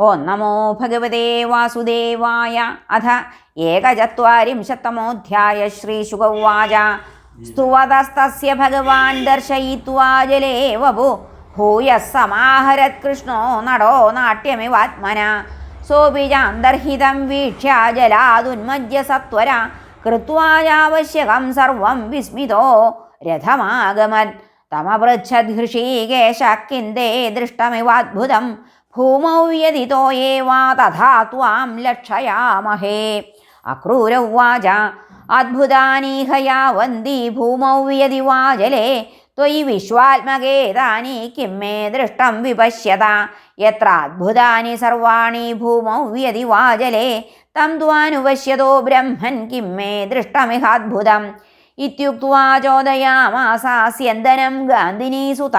ओं नमो भगवते वासुदेवाय। अथ एकचत्वारिंशत्तमोऽध्याय श्रीशुक उवाच स्तुवतस्तस्य भगवान् दर्शयित्वा जले वभु भूयः समाहरत्कृष्णो नडो नाट्यमिवात्मना सोऽपि चान्तर्हितं वीक्ष्य जलादुन्मज्य सत्वरा। कृत्वा यावश्यकं सर्वं विस्मितो रथमागमन् तमपृच्छद्घृषीकेश किन्दे दृष्टमिवाद्भुतम्। ഭൂമൗ യതിതോ ഏവാ തഥാ ത്വാം ലക്ഷയാമഹേ. അക്രൂരവാച ഉവാച അദ്ഭുതാനീഹയാ വന്തി ഭൂമൗ യതി വാ ജലേ ത്വയി വിശ്വാത്മകേതാനി കിം മേ ദൃഷ്ടം വിപശ്യത. എത്ര അദ്ഭുതാനി സർവാണി ഭൂമൗ യതി വാ ജലേ തം ത്വാനുപശ്യതോ ബ്രഹ്മൻ കിം മേ ദൃഷ്ടമിഹാദ്ഭുതം ഇത്യുക്വാ ചോദയാമാസാസ്യന്തനം ഗാന്ധിനീ സുത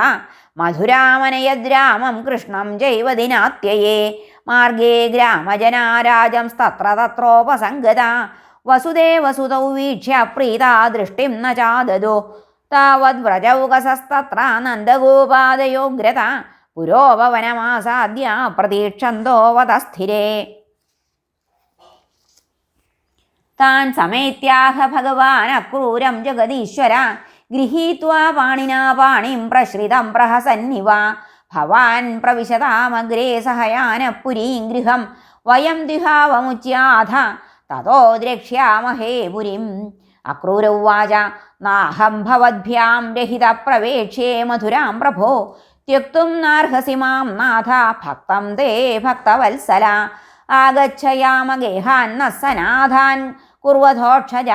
മധുരാമനയദ്രാമം കൃഷ്ണം ജൈവദിനാത്യയേ മാർഗേ ഗ്രാമജനാരാജം തത്ര തത്രോപസംഗത. വസുദേവസുതൗ വീക്ഷ്യ പ്രീതാ ദൃഷ്ടിം ന ചാദദോ താവദ്വ്രജൗകസസ്തത്ര നന്ദഗോപാദയോഗ്രത. പുരോപവനമാസാദ്യ പ്രതീക്ഷന്തോവതസ്ഥിരേ താൻ സമേത്യാഹ ഭഗവാൻ അക്രൂരം ജഗദീശ്വര. ഗൃഹീത്വാ പാണിനാ പാണിം പ്രശ്രിതം പ്രഹസന്നിവ. ഭവാൻ പ്രവിശതാമഗ്രേ സഹയാന പുരീം ഗൃഹം വയം ദ്വിഹാവമുച്യാഥ തതോ ദ്രക്ഷ്യാമഹേ പുരിം. അക്രൂര ഉവാച നാഹം ഭവദ്ഭ്യാം രഹിത പ്രവേക്ഷ്യേ മധുരാം പ്രഭോ. ത്യക്തും നാർഹസി മാം നാഥ ഭക്തം തേ ഭക്തവത്സല. ആഗച്ഛയാമഗേഹാൻ സനാഥാൻ കുർവധോക്ഷജ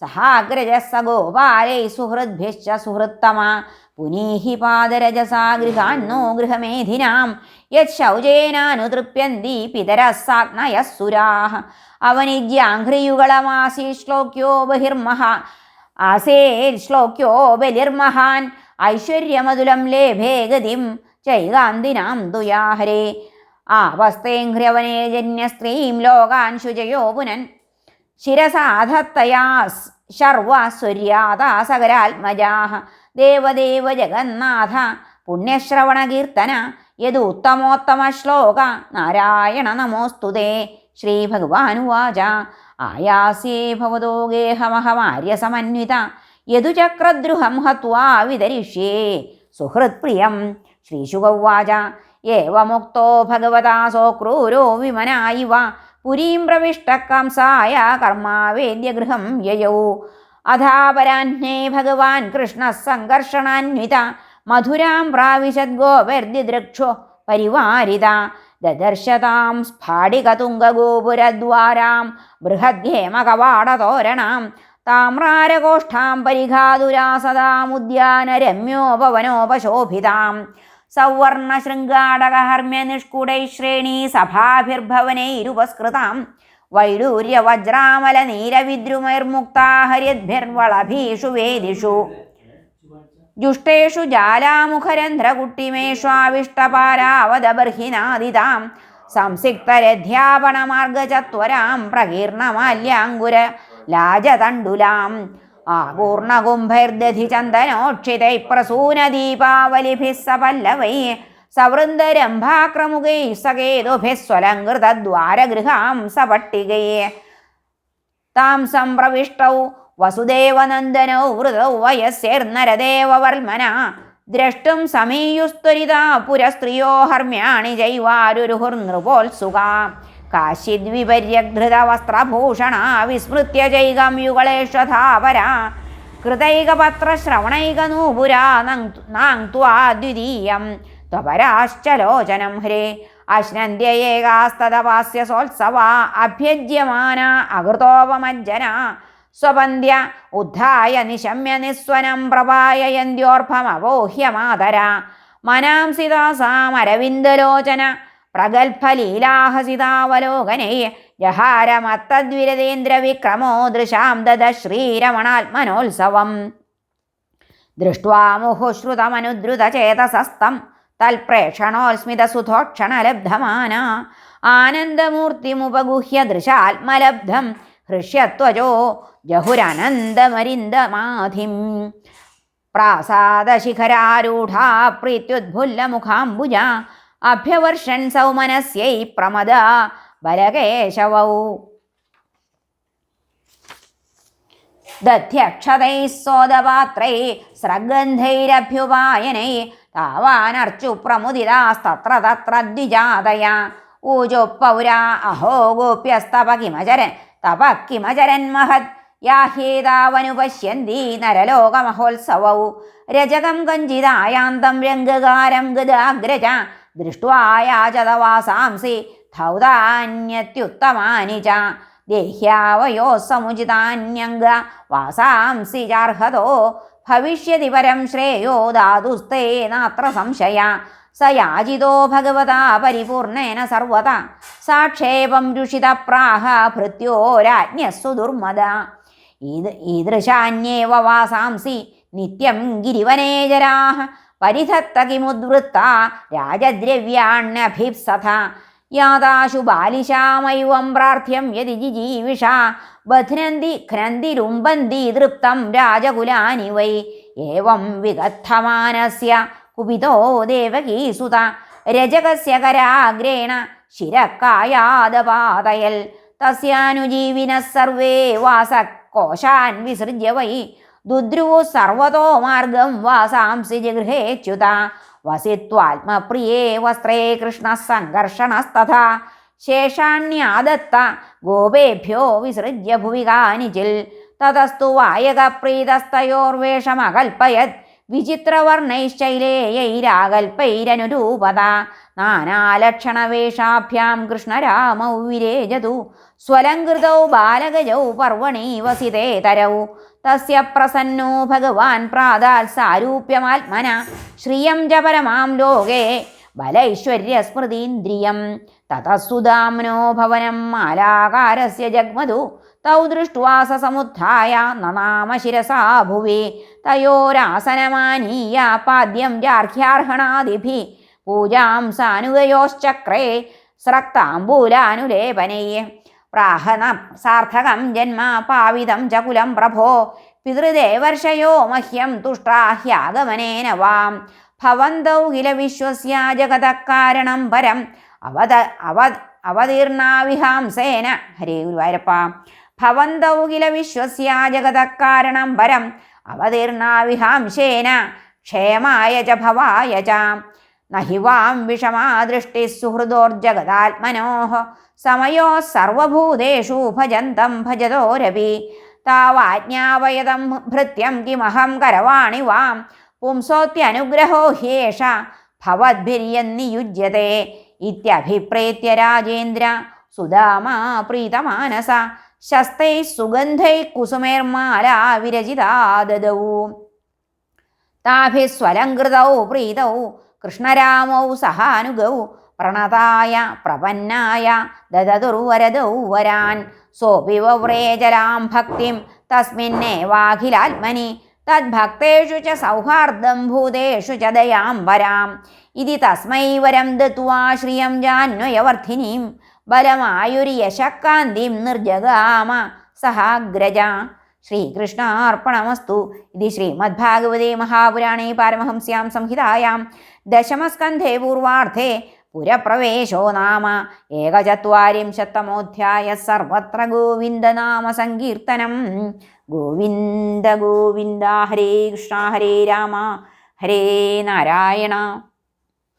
സഹാഗ്രജ സഗോപാലൈ സുഹൃദ്ഭ്യശ്ച സുഹൃത്തമ. പുനീഹി പാദരജസാ ഗൃഹാന്നോ ഗൃഹമേധിനാം. യശൗചേനാനുതൃപ്യന്തി പിതരസാഗ്നയസുരാः അവനിജ്യാഘ്രിയുഗളമാസി ശ്ലോക്യോ ബഹിർമഹ. ആസേൽ ശ്ലോക്യോ ബലിർമഹാൻ. ഐശ്വര്യമതുലം ലേഭേ ഗതിം ചൈകാന്തിനാം ദുയാഹരേ. ആവസ്തേഘ്ര്യവനേ ജന്യസ്ത്രീം ലോകാൻ ശുചയോ പുനൻ. ശിരസാധത്തയാ ശർവസ്വര്യാതാ സകരാത്മജാः ദേവദേവ ജഗന്നാഥ പുണ്യശ്രവണകീർത്തന യദുത്തമോത്തമ ശ്ലോക നാരായണ നമോസ്തുതേ ശ്രീഭഗവാനുവാച ആയാസ്യേ ഭവതോ ഗേഹമഹമാര്യസമന്വിത യദുചക്രദ്രുഹം ഹത്വാ വിതരിഷ്യേ. സുഹൃത്പ്രിയം ശ്രീശുഗൗവാച ഏവമുക്തോ ഭഗവതാ സോക്രൂരോ വിമനായിവ പുരീം പ്രവിഷ്ട സായ കർമാവേദ്യഗൃഹം യയൗ. അഥാപരാഹ്നേ ഭഗവാൻ കൃഷ്ണ സംഘർഷണാന്വിത മധുരാം പ്രാവിശത് ഗോപർദ്ദിദൃക്ഷോ പരിവാരിത. ദദർശതാം സ്ഫാടികതുംഗഗോപുരദ്വാരാം ബൃഹദ്ഘേമകവാടതോരണാം താമ്രാരകോഷ്ഠാം പരിഘാതുരാ സദാമുദ്യാനരമ്യോപവനോപശോഭിതാം സൗവർണശൃംഗാടകഹർമ്മ്യനിഷ്കുടൈ ശ്രേണീ സഭാഭിർഭവനൈരുപസ്കൃതാം വൈഡൂര്യവജ്രാമല നീരവിദ്രുമൈർമുക്താഹര്യദ്ഭിർവളഭീഷു വേദിഷു. ജുഷ്ടേഷു ജാലാമുഖരന്ധ്രകുട്ടിമേഷ്വാവിഷ്ടപാരാവതബർഹിനാദിതാം സംസിക്തരധ്യാപണമാർഗചത്വരാം പ്രകീർണമാല്യാങ്കുര ലാജതണ്ടുലാം ആപൂർണകുംഭൈർദധിചന്ദനോക്ഷിതൈ പ്രസൂനദീപാവലിഭിः സപല്ലവൈ സവൃന്ദരംഭാക്രമുകൈ സകേതുഭിः സപട്ടികയെ താം സംപ്രവിഷ്ടൗ വസുദേവനന്ദനൗ വൃതൗ വയസ്യൈർനരദേവവർമ്മന ദ്രഷ്ടും സമീയുസ്ത്വരിതാ പുരസ്ത്രിയോ ഹർമ്യാണി ജൈവാരുരുഹുർനൃപോത്സുകാ കാശിദ്വിപര്യഘൃതവസ്ത്രഭൂഷണ വിസ്മൃത്യ ചൈകം യുഗളേഷധാപര കൃതൈകപത്രശ്രവണൈകനൂപുരാ നാങ്ത്വാ ദ്വിതീയം. ത്വപരാശ്ചലോചനം ഹ്രേ. അശ്നന്ത്യയേകാസ്തദപാസ്യ സോത്സവാ അഭ്യജ്യമാന അകൃതോപമജ്ജന. സ്വപന്ധ്യ ഉദ്ധായ നിശമ്യ നിസ്വനം പ്രപായയന്ത്യോർഭമവോഹ്യമാതര മനാംസിതാസാമരവിന്ദലോചന ജഹാരമത്തദ്വിരതേന്ദ്ര വിക്രമോ ദൃശാം ദദ ശ്രീരമണാത്മനോത്സവം. ദൃഷ്ട്വാ മുഹുശ്രുതമനുദ്രുതചേതസസ്തം തൽപ്രേക്ഷണോസ്മിതസുധോക്ഷണലബ്ധമാന ആനന്ദമൂർത്തിമുപഗുഹ്യ ദൃശാത്മലബ്ധം ഹൃഷ്യത്വജോ ജഹുരനന്ദമരിന്ദമാധിം. പ്രാസാദശിഖരാരൂഢാ പ്രീത്യുദ്ഭുല്ലമുഖാംബുജ അഭ്യവർഷൻ സൗമനസ്യൈ പ്രമദ ബലകേശവൗ. ദധ്യക്ഷതൈ സോദപാത്രൈ സ്രഗന്ധൈരഭ്യുപായനൈ താവാനർച്ചു പ്രമുദിതാസ്തത്ര തത്ര ദ്വിജാതയ. ഊജോ പൗരാ അഹോ ഗോപ്യസ്തപ കിമചരൻ തപ കിമചരൻ മഹത് യാഹ്യേതാവനുപശ്യന്തി നരലോകമഹോത്സവൗ. രജകം കഞ്ചിതായാന്തം രംഗകാരം ഗദാഗ്രജ ദൃഷ്ട്വായാചതവാസാംസി ധൗതാന്യത്യുത്തമാനി ച ദേഹ്യാവയോ സമുചിതാന്യംഗ വാസാംസി ചാർഹതോ ഭവിഷ്യതി പരം ശ്രേയോ ധാതുസ്തേ നാത്ര സംശയ യാചിതോ ഭഗവതാ പരിപൂർണേന സർവത സാക്ഷേപം രുഷിത പ്രാഹ ഭൃത്യോരാജ്ഞസ്സു ദുർമദ. ഈദ് ഈദൃശാന്യേവ വാസാംസി നിത്യം ഗിരിവനേജരാः പരിധത്ത കിമുദ്വൃത്ത രാജദ്രവ്യാണ്യഭിപ്സഥ യാതാശു ബാലിശാമൈവം പ്രാർത്ഥ്യം യതി ജിജീവിഷ ബധ്നന്തി ഘ്നന്തി രുംബന്തി തൃപ്തം രാജകുലാനി വൈ ഏവം വിഗദ്ധമാനസ്യ കുപിതോ ദേവകീസുത. രജകസ്യ കരാഗ്രേണ ശിരക്കായാദപാതയൽ. തസ്യാനുജീവിനഃ സർവേ വാസകോശാൻ വിസൃജ്യ വൈ. ദുദ്രുവു സർവതോ മാർഗം വാസാംസി ജഗൃഹേച്യുത വസിത്വാത്മപ്രിയേ വസ്ത്രേ കൃഷ്ണ സംഘർഷണസ്തഥാ. ശേഷാണ്യാദത്ത ഗോപേഭ്യോ വിസൃജ്യ ഭുവി കാനിചിൽ തതസ്തു വായകപ്രീതസ്തയോർവേഷമകൽപ്പയത് വിചിത്രവർണൈശ്ചൈലേയൈരാകൽപ്പൈരനുരൂപത. നാനാലക്ഷണവേഷാഭ്യാം കൃഷ്ണരാമൗ വിരേജതു. സ്വലങ്കൃതൗ ബാലഗജൗ പർവണീ വസിതേതരൗ തസ്യ പ്രസന്നോ ഭഗവാൻ പ്രാതാൽ സാരൂപ്യമാത്മന. ശ്രിയം ച പരമാം ലോകേ ബലൈശ്വര്യസ്മൃതീന്ദ്രിയം. തതസുദാംനോ ഭവനം മാലാകാരസ്യ ജഗ്മതു തൗ ദൃഷ്ട്വാ സ സമുത്ഥായ നനാമ ശിരസാ ഭുവി. തയോരാസനമാനീയ പാദ്യം ജാർഹ്യാർഹണാദിഭി പൂജാം സാനുഗയോശ്ചക്രേ. സ്രക്താംബൂലാനുലേപനൈ. പ്രാഹന സാർത്ഥകം ജന്മ പാവിതം ചകുലം കുലം പ്രഭോ. പിതൃദേവർഷയോ മഹ്യം തുഷ്ടാഹ്യാഗമനേന വാം. ഭവന്തൗ കില വിശ്വസ്യ കാരണം പരം. അവത അവ അവതീർണാവിഹാംസേന ഹരേ ഗുരുവായൂരപ്പ. ഭവന്തൗ കില വിശ്വസ്യ കാരണം പരം. അവതീർണാവിഹാംശേന ക്ഷേമായ ച ഭവായ ച. നഹിവാം വിഷമാ ദൃഷ്ടി സുഹൃദോർജഗതാത്മനോ സമയോ സർവഭൂതേഷു ഭജന്തം ഭജതോ രവി. താവാജ്ഞാപയതം ഭൃത്യം കിമഹം കരവാണി വാം. പുംസോത്യനുഗ്രഹോ ഹ്യേഷ. ഭവദ്ഭിര്യന്നിയുജ്യത്തെ ഇത്യഭിപ്രേത്യ രാജേന്ദ്ര. സുദാമാ പ്രീതമാനസ. ശസ്തൈ സുഗന്ധൈ കുസുമേർമാല വിരചിതാ ദദൗ താഭിസ്വലങ്കൃതൗ പ്രീതൗ. കൃഷ്ണരാമൗ സഹാനുഗൗ. പ്രണതായ പ്രപന്നായ ദദതുർവരദൗ വരാൻ സോപി വവ്രേജലാം ഭക്തിം തസ്മിന്നേവാഖിലാത്മനി തദ്ഭക്തേഷു ച സൗഹാർദ്ദം ഭൂതേഷു ച ദയാം വരാം. ഇതി തസ്മൈ വരം ദത്വാ ശ്രിയം ജാന്വയവർദ്ധിനീം ബലമായുര്യശക്കാന്തിം നിർജഗാമ സഹാഗ്രജ. ശ്രീകൃഷ്ണാർപ്പണമസ്തു. ഇത് ശ്രീമദ്ഭാഗവതേ മഹാപുരാണേ പാരമഹംസ്യാം സംഹിതായാം. ദശമസ്കന്ധേ പൂർവാർദ്ധേ പുരപ്രവേശോ നാമ ഏകചത്വാരിംശത്തമോധ്യായ സർവത്ര ഗോവിന്ദനാമ സങ്കീർത്തനം ഗോവിന്ദ ഗോവിന്ദ ഹരേ കൃഷ്ണ ഹരേ രാമ ഹരേ നാരായണ.